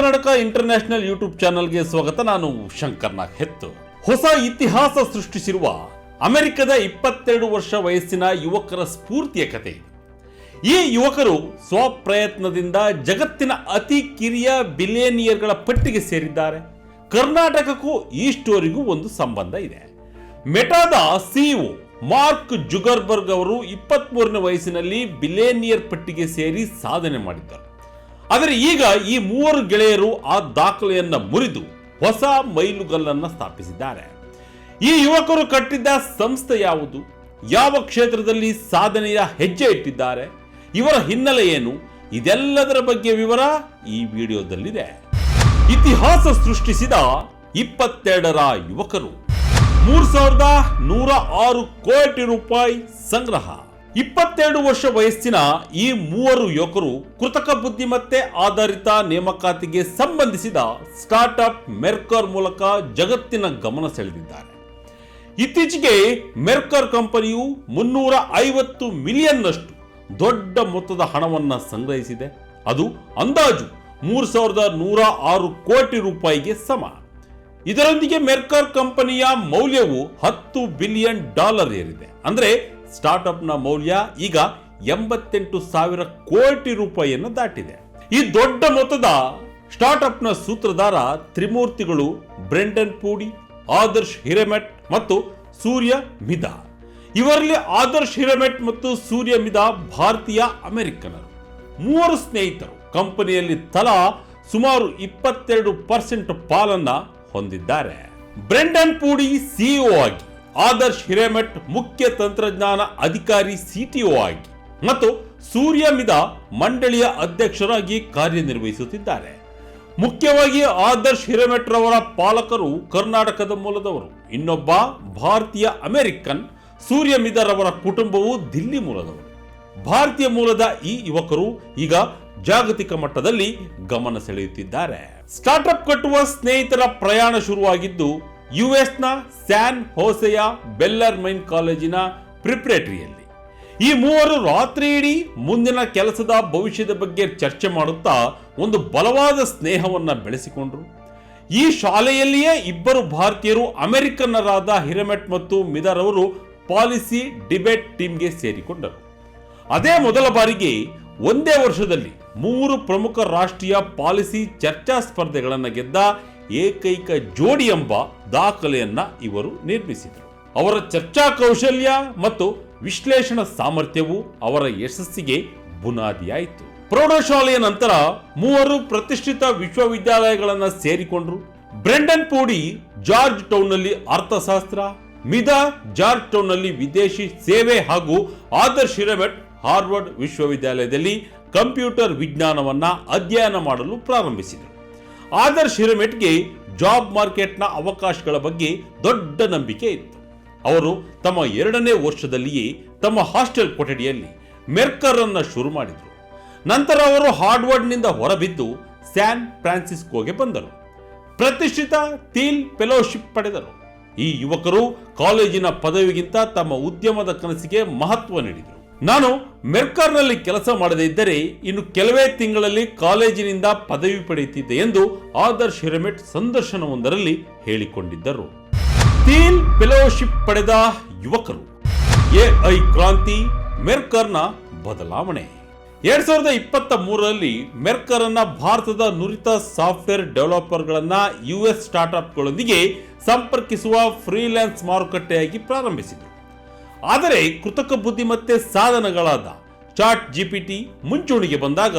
Karnataka international YouTube ಚಾನೆಲ್ಗೆ ಸ್ವಾಗತ. ನಾನು ಶಂಕರ್ನ ಹೆತ್ತು. ಹೊಸ ಇತಿಹಾಸ ಸೃಷ್ಟಿಸಿರುವ ಅಮೆರಿಕದ ಇಪ್ಪತ್ತೆರಡು ವರ್ಷ ವಯಸ್ಸಿನ ಯುವಕರ ಸ್ಫೂರ್ತಿಯ ಕಥೆ ಈ ಯುವಕರು ಸ್ವಪ್ರಯತ್ನದಿಂದ ಜಗತ್ತಿನ ಅತಿ ಕಿರಿಯ ಬಿಲಿಯನಿಯರ್ಗಳ ಪಟ್ಟಿಗೆ ಸೇರಿದ್ದಾರೆ. ಕರ್ನಾಟಕಕ್ಕೂ ಈ ಸ್ಟೋರಿಗೂ ಒಂದು ಸಂಬಂಧ ಇದೆ. ಮೆಟಾದ ಸಿಇಒ ಮಾರ್ಕ್ ಜುಗರ್ಬರ್ಗ್ ಅವರು ಇಪ್ಪತ್ತ್ಮೂರನೇ ವಯಸ್ಸಿನಲ್ಲಿ ಬಿಲೇನಿಯರ್ ಪಟ್ಟಿಗೆ ಸೇರಿ ಸಾಧನೆ ಮಾಡಿದ್ದರು. ಆದರೆ ಈಗ ಈ ಮೂವರು ಗೆಳೆಯರು ಆ ದಾಖಲೆಯನ್ನು ಮುರಿದು ಹೊಸ ಮೈಲುಗಲ್ಲನ್ನು ಸ್ಥಾಪಿಸಿದ್ದಾರೆ. ಈ ಯುವಕರು ಕಟ್ಟಿದ್ದ ಸಂಸ್ಥೆ ಯಾವುದು? ಯಾವ ಕ್ಷೇತ್ರದಲ್ಲಿ ಸಾಧನೆಯ ಹೆಜ್ಜೆ ಇಟ್ಟಿದ್ದಾರೆ? ಇವರ ಹಿನ್ನೆಲೆ ಏನು? ಇದೆಲ್ಲದರ ಬಗ್ಗೆ ವಿವರ ಈ ವಿಡಿಯೋದಲ್ಲಿದೆ. ಇತಿಹಾಸ ಸೃಷ್ಟಿಸಿದ ಇಪ್ಪತ್ತೆರಡರ ಯುವಕರು. ಮೂರ್ ಸಾವಿರದ ನೂರ ಆರು ಕೋಟಿ ರೂಪಾಯಿ ಸಂಗ್ರಹ. ಇಪ್ಪತ್ತೆರಡು ವರ್ಷ ವಯಸ್ಸಿನ ಈ ಮೂವರು ಯುವಕರು ಕೃತಕ ಬುದ್ಧಿಮತ್ತೆ ಆಧಾರಿತ ನೇಮಕಾತಿಗೆ ಸಂಬಂಧಿಸಿದ ಸ್ಟಾರ್ಟ್ಅಪ್ ಮೆರ್ಕರ್ ಮೂಲಕ ಜಗತ್ತಿನ ಗಮನ ಸೆಳೆದಿದ್ದಾರೆ. ಇತ್ತೀಚೆಗೆ ಮೆರ್ಕರ್ ಕಂಪನಿಯು ಮುನ್ನೂರ ಐವತ್ತು ಮಿಲಿಯನ್ನಷ್ಟು ದೊಡ್ಡ ಮೊತ್ತದ ಹಣವನ್ನು ಸಂಗ್ರಹಿಸಿದೆ. ಅದು ಅಂದಾಜು ಮೂರು ಸಾವಿರದ ನೂರ ಆರು ಕೋಟಿ ರೂಪಾಯಿಗೆ ಸಮ. ಇದರೊಂದಿಗೆ ಮೆರ್ಕರ್ ಕಂಪನಿಯ ಮೌಲ್ಯವು ಹತ್ತು ಬಿಲಿಯನ್ ಡಾಲರ್ ಏರಿದೆ. ಅಂದ್ರೆ ಸ್ಟಾರ್ಟ್ಅಪ್ನ ಮೌಲ್ಯ ಈಗ ಎಂಬತ್ತೆಂಟು ಸಾವಿರ ಕೋಟಿ ರೂಪಾಯಿಯನ್ನು ದಾಟಿದೆ. ಈ ದೊಡ್ಡ ಮೊತ್ತದ ಸ್ಟಾರ್ಟ್ಅಪ್ನ ಸೂತ್ರಧಾರ ತ್ರಿಮೂರ್ತಿಗಳು ಬ್ರೆಂಡನ್ ಪೂಡಿ, ಆದರ್ಶ್ ಹಿರೇಮೆಟ್ ಮತ್ತು ಸೂರ್ಯ ಮಿದಾ ಇವರಲ್ಲಿ ಆದರ್ಶ್ ಹಿರೇಮೆಟ್ ಮತ್ತು ಸೂರ್ಯ ಮಿದಾ ಭಾರತೀಯ ಅಮೆರಿಕನರು. ಮೂವರು ಸ್ನೇಹಿತರು. ಕಂಪನಿಯಲ್ಲಿ ತಲಾ ಸುಮಾರು ಇಪ್ಪತ್ತೆರಡು ಪರ್ಸೆಂಟ್ ಪಾಲನ್ನ ಹೊಂದಿದ್ದಾರೆ. ಬ್ರೆಂಡನ್ ಪೂಡಿ ಸಿಇಒ ಆಗಿ ಆದರ್ಶ್ ಹಿರೇಮಠ್ ಮುಖ್ಯ ತಂತ್ರಜ್ಞಾನ ಅಧಿಕಾರಿ ಸಿಟಿಒ ಆಗಿ ಮತ್ತು ಸೂರ್ಯ ಮಿದ ಮಂಡಳಿಯ ಅಧ್ಯಕ್ಷರಾಗಿ ಕಾರ್ಯನಿರ್ವಹಿಸುತ್ತಿದ್ದಾರೆ. ಮುಖ್ಯವಾಗಿ ಆದರ್ಶ್ ಹಿರೇಮಠ್ ರವರ ಪಾಲಕರು ಕರ್ನಾಟಕದ ಮೂಲದವರು. ಇನ್ನೊಬ್ಬ ಭಾರತೀಯ ಅಮೆರಿಕನ್ ಸೂರ್ಯ ಮಿದರವರ ಕುಟುಂಬವು ದಿಲ್ಲಿ ಮೂಲದವರು. ಭಾರತೀಯ ಮೂಲದ ಈ ಯುವಕರು ಈಗ ಜಾಗತಿಕ ಮಟ್ಟದಲ್ಲಿ ಗಮನ ಸೆಳೆಯುತ್ತಿದ್ದಾರೆ. ಸ್ಟಾರ್ಟ್ಅಪ್ ಕಟ್ಟುವ ಸ್ನೇಹಿತರ ಪ್ರಯಾಣ ಶುರುವಾಗಿದ್ದು ಯುಎಸ್ನ ಸ್ಯಾನ್ ಹೋಸೆಯ ಬೆಲ್ಲರ್ ಮೈನ್ ಕಾಲೇಜಿನ ಪ್ರಿಪ್ರೇಟರಿಯಲ್ಲಿ. ಈ ಮೂವರು ರಾತ್ರಿ ಇಡೀ ಮುಂದಿನ ಕೆಲಸದ ಭವಿಷ್ಯದ ಬಗ್ಗೆ ಚರ್ಚೆ ಮಾಡುತ್ತಾ ಒಂದು ಬಲವಾದ ಸ್ನೇಹವನ್ನು ಬೆಳೆಸಿಕೊಂಡರು. ಈ ಶಾಲೆಯಲ್ಲಿಯೇ ಇಬ್ಬರು ಭಾರತೀಯರು ಅಮೆರಿಕನ್ನರಾದ ಹಿರಮೆಟ್ ಮತ್ತು ಮಿದರ್ ಅವರು ಪಾಲಿಸಿ ಡಿಬೇಟ್ ಟೀಮ್ಗೆ ಸೇರಿಕೊಂಡರು. ಅದೇ ಮೊದಲ ಬಾರಿಗೆ ಒಂದೇ ವರ್ಷದಲ್ಲಿ ಮೂರು ಪ್ರಮುಖ ರಾಷ್ಟ್ರೀಯ ಪಾಲಿಸಿ ಚರ್ಚಾ ಸ್ಪರ್ಧೆಗಳನ್ನು ಗೆದ್ದ ಏಕೈಕ ಜೋಡಿ ಎಂಬ ದಾಖಲೆಯನ್ನ ಇವರು ನಿರ್ಮಿಸಿದರು. ಅವರ ಚರ್ಚಾ ಕೌಶಲ್ಯ ಮತ್ತು ವಿಶ್ಲೇಷಣ ಸಾಮರ್ಥ್ಯವು ಅವರ ಯಶಸ್ಸಿಗೆ ಬುನಾದಿಯಾಯಿತು. ಪ್ರೌಢಶಾಲೆಯ ನಂತರ ಮೂವರು ಪ್ರತಿಷ್ಠಿತ ವಿಶ್ವವಿದ್ಯಾಲಯಗಳನ್ನು ಸೇರಿಕೊಂಡರು. ಬ್ರೆಂಡನ್ ಪೂಡಿ ಜಾರ್ಜ್ ಟೌನ್ನಲ್ಲಿ ಅರ್ಥಶಾಸ್ತ್ರ, ಮಿದಾ ಜಾರ್ಜ್ ಟೌನ್ನಲ್ಲಿ ವಿದೇಶಿ ಸೇವೆ ಹಾಗೂ ಆದರ್ ಶಿರಬೆಟ್ ಹಾರ್ವರ್ಡ್ ವಿಶ್ವವಿದ್ಯಾಲಯದಲ್ಲಿ ಕಂಪ್ಯೂಟರ್ ವಿಜ್ಞಾನವನ್ನ ಅಧ್ಯಯನ ಮಾಡಲು ಪ್ರಾರಂಭಿಸಿದರು. ಆದರ್ಶ್ ಹಿರಮೆಟ್ಗೆ ಜಾಬ್ ಮಾರ್ಕೆಟ್ನ ಅವಕಾಶಗಳ ಬಗ್ಗೆ ದೊಡ್ಡ ನಂಬಿಕೆ ಇತ್ತು. ಅವರು ತಮ್ಮ ಎರಡನೇ ವರ್ಷದಲ್ಲಿಯೇ ತಮ್ಮ ಹಾಸ್ಟೆಲ್ ಕೊಠಡಿಯಲ್ಲಿ ಮೆರ್ಕರ್ ಅನ್ನು ಶುರು ಮಾಡಿದರು. ನಂತರ ಅವರು ಹಾರ್ಡ್ವರ್ಡ್ನಿಂದ ಹೊರಬಿದ್ದು ಸ್ಯಾನ್ ಫ್ರಾನ್ಸಿಸ್ಕೋಗೆ ಬಂದರು. ಪ್ರತಿಷ್ಠಿತ ತೀಲ್ ಫೆಲೋಶಿಪ್ ಪಡೆದರು. ಈ ಯುವಕರು ಕಾಲೇಜಿನ ಪದವಿಗಿಂತ ತಮ್ಮ ಉದ್ಯಮದ ಕನಸಿಗೆ ಮಹತ್ವ ನೀಡಿದರು. ನಾನು ಮೆರ್ಕರ್ನಲ್ಲಿ ಕೆಲಸ ಮಾಡದೇ ಇದ್ದರೆ ಇನ್ನು ಕೆಲವೇ ತಿಂಗಳಲ್ಲಿ ಕಾಲೇಜಿನಿಂದ ಪದವಿ ಪಡೆಯುತ್ತಿದ್ದೆ ಎಂದು ಆದರ್ಶ್ ಹಿರಮೆಟ್ ಸಂದರ್ಶನವೊಂದರಲ್ಲಿ ಹೇಳಿಕೊಂಡಿದ್ದರು. ತೀನ್ ಫೆಲೋಶಿಪ್ ಪಡೆದ ಯುವಕರು ಎಐ ಕ್ರಾಂತಿ ಮೆರ್ಕರ್ನ ಬದಲಾವಣೆ. ಎರಡ್ ಸಾವಿರದ ಇಪ್ಪತ್ತ ಮೂರರಲ್ಲಿ ಮೆರ್ಕರ್ ಅನ್ನ ಭಾರತದ ನುರಿತ ಸಾಫ್ಟ್ವೇರ್ ಡೆವಲಪರ್ಗಳನ್ನ ಯುಎಸ್ ಸ್ಟಾರ್ಟ್ಅಪ್ಗಳೊಂದಿಗೆ ಸಂಪರ್ಕಿಸುವ ಫ್ರೀಲ್ಯಾನ್ಸ್ ಮಾರುಕಟ್ಟೆಯಾಗಿ ಪ್ರಾರಂಭಿಸಿದರು. ಆದರೆ ಕೃತಕ ಬುದ್ಧಿಮತ್ತೆ ಸಾಧನಗಳಾದ ಚಾಟ್ ಜಿಪಿಟಿ ಮುಂಚೂಣಿಗೆ ಬಂದಾಗ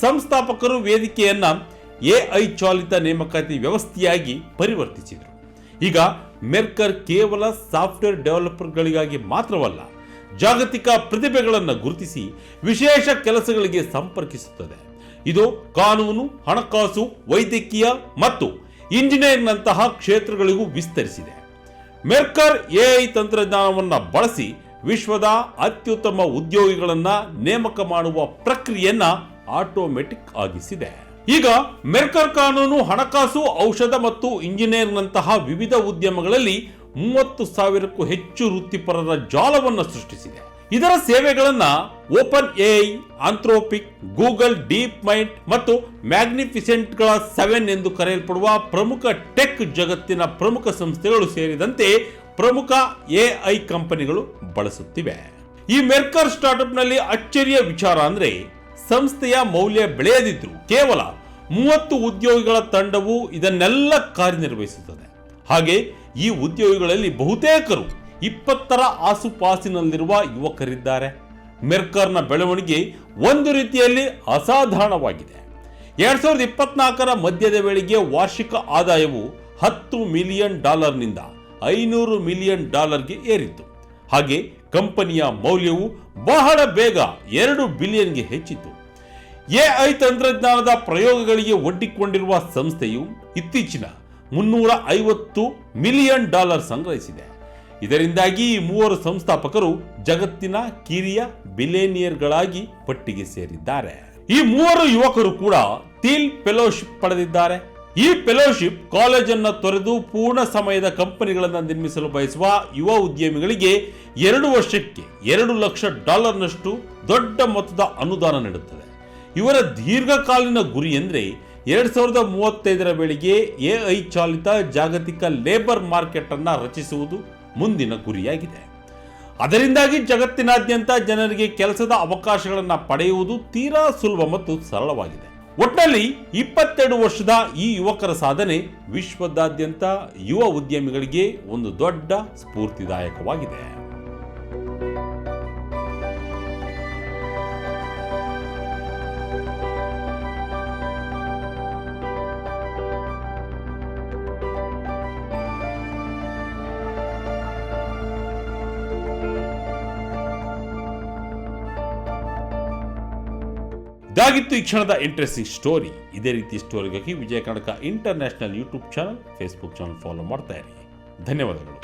ಸಂಸ್ಥಾಪಕರು ವೇದಿಕೆಯನ್ನ ಎಐ ಚಾಲಿತ ನೇಮಕಾತಿ ವ್ಯವಸ್ಥೆಯಾಗಿ ಪರಿವರ್ತಿಸಿದರು. ಈಗ ಮೆರ್ಕರ್ ಕೇವಲ ಸಾಫ್ಟ್ವೇರ್ ಡೆವಲಪರ್ಗಳಿಗಾಗಿ ಮಾತ್ರವಲ್ಲ, ಜಾಗತಿಕ ಪ್ರತಿಭೆಗಳನ್ನು ಗುರುತಿಸಿ ವಿಶೇಷ ಕೆಲಸಗಳಿಗೆ ಸಂಪರ್ಕಿಸುತ್ತದೆ. ಇದು ಕಾನೂನು, ಹಣಕಾಸು, ವೈದ್ಯಕೀಯ ಮತ್ತು ಇಂಜಿನಿಯರಿಂಗ್ನಂತಹ ಕ್ಷೇತ್ರಗಳಿಗೂ ವಿಸ್ತರಿಸಿದೆ. ಮೆರ್ಕರ್ ಎಐ ತಂತ್ರಜ್ಞಾನವನ್ನು ಬಳಸಿ ವಿಶ್ವದ ಅತ್ಯುತ್ತಮ ಉದ್ಯೋಗಿಗಳನ್ನು ನೇಮಕ ಮಾಡುವ ಪ್ರಕ್ರಿಯೆಯನ್ನ ಆಟೋಮೆಟಿಕ್ ಆಗಿಸಿದೆ. ಈಗ ಮೆರ್ಕರ್ ಕಾನೂನು ಹಣಕಾಸು, ಔಷಧ ಮತ್ತು ಇಂಜಿನಿಯರ್ನಂತಹ ವಿವಿಧ ಉದ್ಯಮಗಳಲ್ಲಿ ಮೂವತ್ತು ಸಾವಿರಕ್ಕೂ ಹೆಚ್ಚು ವೃತ್ತಿಪರರ ಜಾಲವನ್ನು ಸೃಷ್ಟಿಸಿದೆ. ಇದರ ಸೇವೆಗಳನ್ನು OpenAI Anthropic, Google, DeepMind ಮತ್ತು ಮ್ಯಾಗ್ನಿಫಿಸೆಂಟ್ಗಳ ಸೆವೆನ್ ಎಂದು ಕರೆಯಲ್ಪಡುವ ಪ್ರಮುಖ ಟೆಕ್ ಜಗತ್ತಿನ ಪ್ರಮುಖ ಸಂಸ್ಥೆಗಳು ಸೇರಿದಂತೆ ಪ್ರಮುಖ ಎಐ ಕಂಪನಿಗಳು ಬಳಸುತ್ತಿವೆ. ಈ ಮೆರ್ಕರ್ ಸ್ಟಾರ್ಟ್ಅಪ್ನಲ್ಲಿ ಅಚ್ಚರಿಯ ವಿಚಾರ ಅಂದ್ರೆ ಸಂಸ್ಥೆಯ ಮೌಲ್ಯ ಬೆಳೆಯದಿದ್ರು ಕೇವಲ ಮೂವತ್ತು ಉದ್ಯೋಗಿಗಳ ತಂಡವು ಇದನ್ನೆಲ್ಲ ಕಾರ್ಯನಿರ್ವಹಿಸುತ್ತದೆ. ಹಾಗೆ ಈ ಉದ್ಯೋಗಿಗಳಲ್ಲಿ ಬಹುತೇಕರು ಇಪ್ಪತ್ತರ ಆಸುಪಾಸಿನಲ್ಲಿರುವ ಯುವಕರಿದ್ದಾರೆ. ಮೆರ್ಕರ್ನ ಬೆಳವಣಿಗೆ ಒಂದು ರೀತಿಯಲ್ಲಿ ಅಸಾಧಾರಣವಾಗಿದೆ. ಎರಡು ಸಾವಿರದ ಇಪ್ಪತ್ನಾಲ್ಕರ ಮಧ್ಯದ ವೇಳೆಗೆ ವಾರ್ಷಿಕ ಆದಾಯವು ಹತ್ತು ಮಿಲಿಯನ್ ಡಾಲರ್ನಿಂದ ಐನೂರು ಮಿಲಿಯನ್ ಡಾಲರ್ಗೆ ಏರಿತ್ತು. ಹಾಗೆ ಕಂಪನಿಯ ಮೌಲ್ಯವು ಬಹಳ ಬೇಗ ಎರಡು ಬಿಲಿಯನ್ಗೆ ಹೆಚ್ಚಿತು ಎಐ ತಂತ್ರಜ್ಞಾನದ ಪ್ರಯೋಗಗಳಿಗೆ ಒಡ್ಡಿಕೊಂಡಿರುವ ಸಂಸ್ಥೆಯು ಇತ್ತೀಚಿನ ಮುನ್ನೂರ ಐವತ್ತು ಮಿಲಿಯನ್ ಡಾಲರ್ ಸಂಗ್ರಹಿಸಿದೆ. ಇದರಿಂದಾಗಿ ಈ ಮೂವರು ಸಂಸ್ಥಾಪಕರು ಜಗತ್ತಿನ ಕಿರಿಯ ಬಿಲೇನಿಯರ್ಗಳಾಗಿ ಪಟ್ಟಿಗೆ ಸೇರಿದ್ದಾರೆ. ಈ ಮೂವರು ಯುವಕರು ಕೂಡ ಟೀಲ್ ಫೆಲೋಶಿಪ್ ಪಡೆದಿದ್ದಾರೆ. ಈ ಫೆಲೋಶಿಪ್ ಕಾಲೇಜನ್ನು ತೊರೆದು ಪೂರ್ಣ ಸಮಯದ ಕಂಪನಿಗಳನ್ನು ನಿರ್ಮಿಸಲು ಬಯಸುವ ಯುವ ಉದ್ಯಮಿಗಳಿಗೆ ಎರಡು ವರ್ಷಕ್ಕೆ ಎರಡು ಲಕ್ಷ ಡಾಲರ್ನಷ್ಟು ದೊಡ್ಡ ಮೊತ್ತದ ಅನುದಾನ ನೀಡುತ್ತದೆ. ಇವರ ದೀರ್ಘಕಾಲೀನ ಗುರಿ ಎಂದರೆ ಎರಡ್ ಸಾವಿರದ ಮೂವತ್ತೈದರ ವೇಳೆಗೆ ಎಐ ಚಾಲಿತ ಜಾಗತಿಕ ಲೇಬರ್ ಮಾರ್ಕೆಟ್ ಅನ್ನ ರಚಿಸುವುದು ಮುಂದಿನ ಗುರಿಯಾಗಿದೆ. ಅದರಿಂದಾಗಿ ಜಗತ್ತಿನಾದ್ಯಂತ ಜನರಿಗೆ ಕೆಲಸದ ಅವಕಾಶಗಳನ್ನು ಪಡೆಯುವುದು ತೀರಾ ಸುಲಭ ಮತ್ತು ಸರಳವಾಗಿದೆ. ಒಟ್ಟಿನಲ್ಲಿ ಇಪ್ಪತ್ತೆರಡು ವರ್ಷದ ಈ ಯುವಕರ ಸಾಧನೆ ವಿಶ್ವದಾದ್ಯಂತ ಯುವ ಉದ್ಯಮಿಗಳಿಗೆ ಒಂದು ದೊಡ್ಡ ಸ್ಫೂರ್ತಿದಾಯಕವಾಗಿದೆ. ಇದಾಗಿತ್ತು ಈ ಕ್ಷಣದ ಇಂಟ್ರೆಸ್ಟಿಂಗ್ ಸ್ಟೋರಿ ಇದೇ ರೀತಿ ಸ್ಟೋರಿಗಾಗಿ Vijaya Kanaka international YouTube channel Facebook channel follow ಮಾಡ್ತಾ ಇರಿ. ಧನ್ಯವಾದಗಳು.